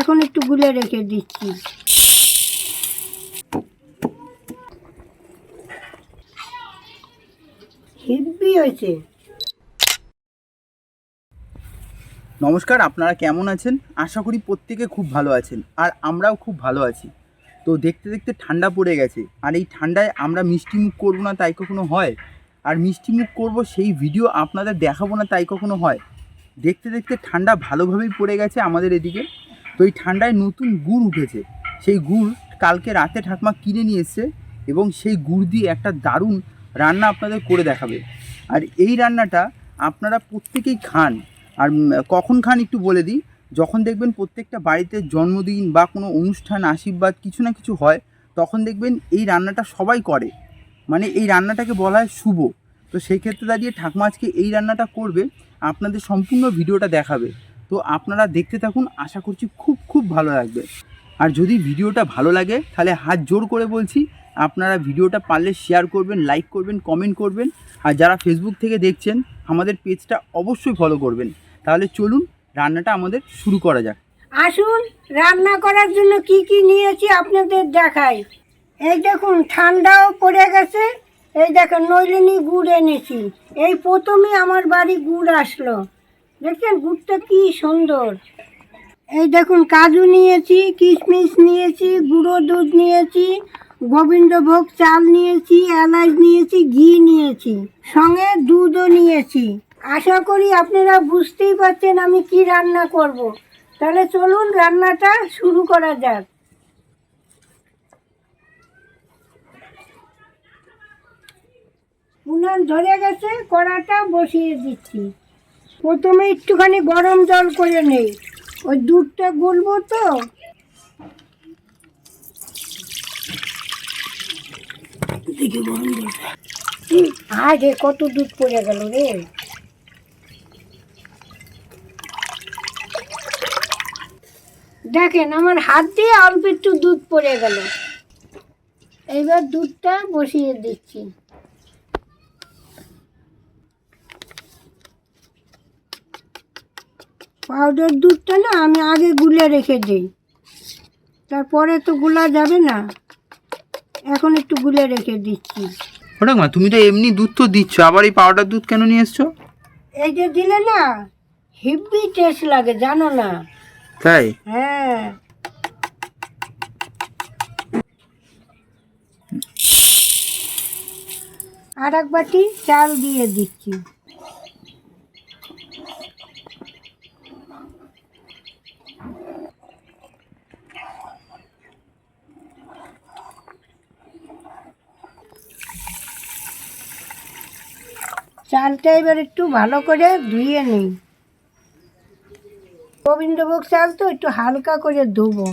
এখন একটু গুলে রেখে দিচ্ছি। হেব্বি হয়েছে। নমস্কার, আপনারা কেমন আছেন? আশা করি প্রত্যেকে খুব ভালো আছেন, আর আমরাও খুব ভালো আছি। তো দেখতে দেখতে ঠান্ডা পড়ে গেছে, আর এই ঠান্ডায় আমরা মিষ্টি মুখ করব না তাই কখনো হয়? আর মিষ্টি মুখ করব সেই ভিডিও আপনাদের দেখাবো না তাই কখনো হয়? দেখতে দেখতে ঠান্ডা ভালোভাবেই পড়ে গেছে আমাদের এদিকে। তো এই ঠান্ডায় নতুন গুড় উঠেছে। সেই গুড় কালকে রাতে ঠাকমা কিনে নিয়ে এসছে এবং সেই গুড় দিয়ে একটা দারুণ রান্না আপনাদের করে দেখাবে। আর এই রান্নাটা আপনারা প্রত্যেকেই খান। আর কখন খান একটু বলে দিই। যখন দেখবেন প্রত্যেকটা বাড়িতে জন্মদিন বা কোনো অনুষ্ঠান, আশীর্বাদ কিছু না কিছু হয়, তখন দেখবেন এই রান্নাটা সবাই করে। মানে এই রান্নাটাকে বলা হয় শুভ। তো সেই ক্ষেত্রে দাঁড়িয়ে ঠাকমা আজকে এই রান্নাটা করবে, আপনাদের সম্পূর্ণ ভিডিওটা দেখাবে। তো আপনারা দেখতে থাকুন, আশা করছি খুব খুব ভালো লাগবে। আর যদি ভিডিওটা ভালো লাগে, তাহলে হাত জোর করে বলছি, আপনারা ভিডিওটা পারলে শেয়ার করবেন লাইক করবেন কমেন্ট করবেন। আর যারা ফেসবুক থেকে দেখছেন, আমাদের পেজটা অবশ্যই ফলো করবেন। তাহলে চলুন, রান্নাটা আমাদের শুরু করা যাক। আসুন, রান্না করার জন্য কি কি নিয়েছি আপনাদের দেখাই। এই দেখুন, ঠান্ডাও পড়ে গেছে। এই দেখুন নইলিনী গুড় এনেছি। এই প্রথমে আমার বাড়ি গুড় আসলো। দেখছেন গুড়টা কি সুন্দর। এই দেখুন, কাজু নিয়েছি, কিশমিশ নিয়েছি, গুঁড়ো দুধ নিয়েছি, গোবিন্দভোগ চাল নিয়েছি, এলাচ নিয়েছি, ঘি নিয়েছি, সঙ্গে দুধও নিয়েছি। আশা করি আপনারা বুঝতেই পারছেন আমি কি রান্না করব। তাহলে চলুন রান্নাটা শুরু করা যাক। উনান ধরে গেছে, কড়াটা বসিয়ে দিচ্ছি। প্রথমে একটুখানি গরম জল করে নেই। ওই দুধটা গুলবো তো। আরে কত দুধ পড়ে গেল রে। দেখেন, আমার হাত দিয়ে অল্প একটু দুধ পড়ে গেল। এইবার দুধটা বসিয়ে দিচ্ছি। পাউডার দুধটা না আমি আগে গুলে রেখে দিই। তারপরে তো গুলা যাবে না। এখন একটু গুলে রেখে দিচ্ছি। ওটা মা তুমি তো এমনি দুধ তো দিচ্ছ আবার এই পাউডার দুধ কেন নিয়ে এসছো? এই যে দিলে না হেভি টেস্ট লাগে জানো না? তাই? হ্যাঁ। আর এক বাটি চাল দিয়ে দিচ্ছি। চালটা এবার একটু ভালো করে ধুয়ে নিই। গোবিন্দভোগ চাল তো একটু হালকা করে ধুবো।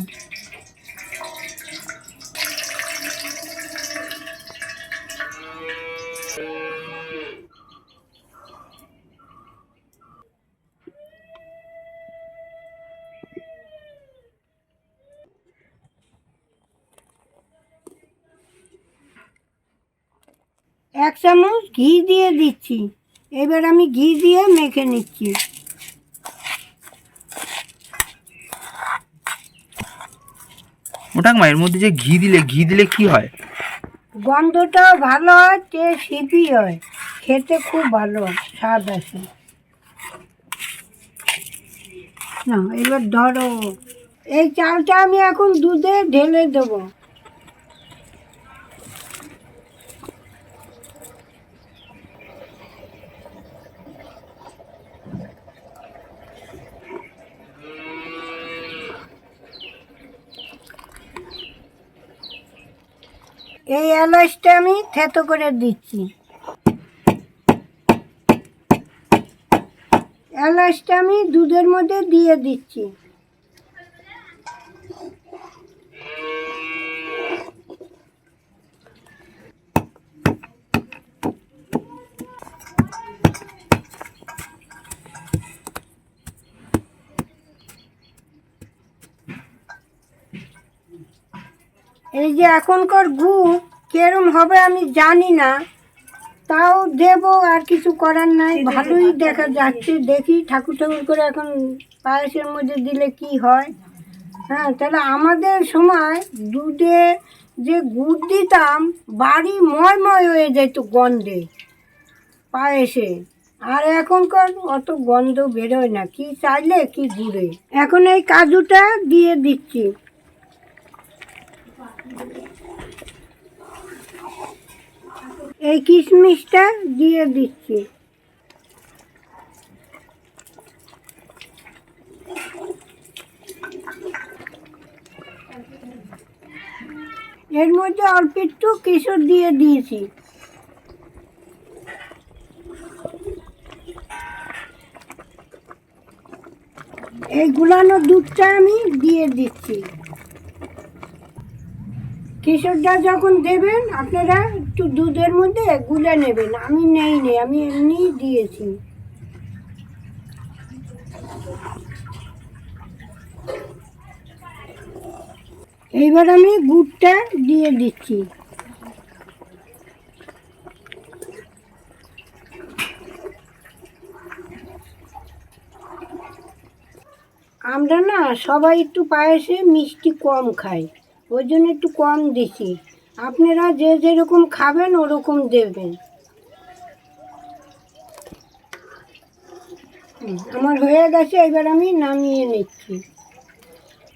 এক চামচ ঘি দিয়ে দিচ্ছি। এবার আমি ঘি দিয়ে মেখে নিচ্ছি। ওটা মা এর মধ্যে যে ঘি দিলে ঘি দিলে কি হয়? গন্ধটাও ভালো হয় টেস্ট হিপি হয়। খেতে খুব ভালো হয় স্বাদ আছে না এবার ধরো। এই চালটা আমি এখন দুধে ঢেলে দেবো। এই এলাচটা আমি থেতো করে দিচ্ছি। এলাচটা আমি দুধের মধ্যে দিয়ে দিচ্ছি। এই যে এখনকার গু কেরম হবে আমি জানি না। তাও দেব আর কিছু করার নাই। ভালোই দেখা যাচ্ছে দেখি ঠাকুর ঠাকুর করে এখন পায়েসের মধ্যে দিলে কি হয়। হ্যাঁ তাহলে আমাদের সময় দুধে যে গুড় দিতাম বাড়ি ময়ময় হয়ে যেত গন্ধে পায়েসে। আর এখনকার অত গন্ধ বেরোয় না কি চাইলে কি গুড়ে। এখন এই কাজুটা দিয়ে দিচ্ছি। এই কিশমিশটা দিয়ে দিচ্ছি। এর মধ্যে অল্প একটু কেশর দিয়ে দিয়েছি। এই গুলানো দুধটা আমি দিয়ে দিচ্ছি। কেশরটা যখন দেবেন, আপনারা একটু দুধের মধ্যে গুলে নেবেন। আমি নেই নেই আমি এমনিই দিয়েছি। এইবার আমি গুড়টা দিয়ে দিচ্ছি। আমরা না সবাই একটু পায়েসে মিষ্টি কম খাই। ওই জন্য একটু কম দিছি। আপনারা যে যেরকম খাবেন, ওরকম দেবেন। আমার হয়ে গেছে, এবার আমি নামিয়ে নিচ্ছি।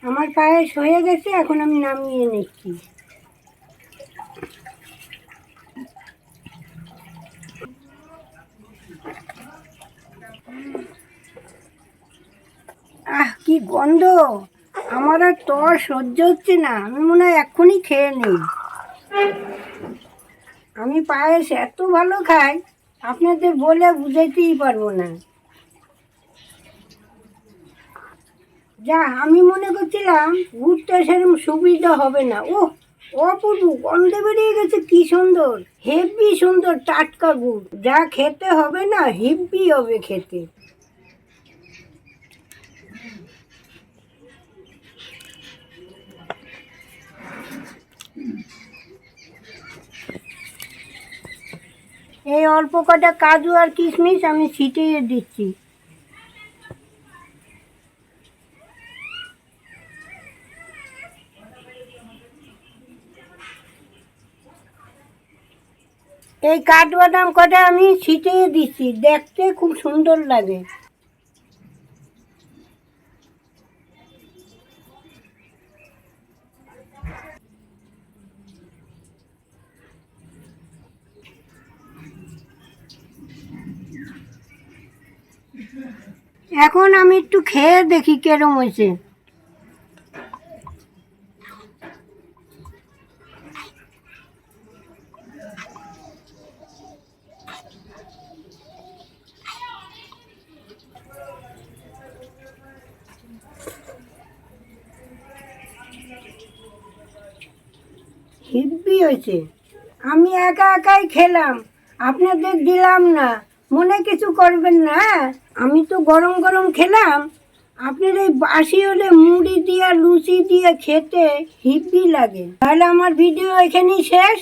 আমার পায়েস হয়ে গেছে, এখন আমি নামিয়ে নিচ্ছি। আহ, কি গন্ধ! আমার আর তর সহ্য হচ্ছে না। আমি মনে হয় এক্ষুনি খেয়ে নিই। আমি পায়েস এত ভালো খাই, আপনাদের বলে বুঝাইতেই পারব না। যা, আমি মনে করছিলাম ঘুরতে সেরকম সুবিধা হবে না। ও অপূর্ব, গন্ধে বেরিয়ে গেছে, কি সুন্দর। হেভি সুন্দর টাটকা গুড়। যা খেতে হবে না হেভি হবে খেতে। এই অল্প কটা কাজু আর কিশমিশ আমি ছিটিয়ে দিচ্ছি। এই কাঠবাদাম কটা আমি ছিটিয়ে দিচ্ছি। দেখতে খুব সুন্দর লাগে। এখন আমি একটু খেয়ে দেখি কেরম হয়েছে। হিব্বি হয়েছে। আমি একা একাই খেলাম। আপনাদের দিলাম না। মনে কিছু করবেন না? আমি তো গরম গরম খেলাম। আপনার এই বাসি হলে মুড়ি দিয়ে, লুচি দিয়ে খেতে হিপি লাগে। তাহলে আমার ভিডিও এখানেই শেষ।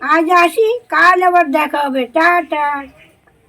আজ আসি, কাল আবার দেখা হবে। টাটা।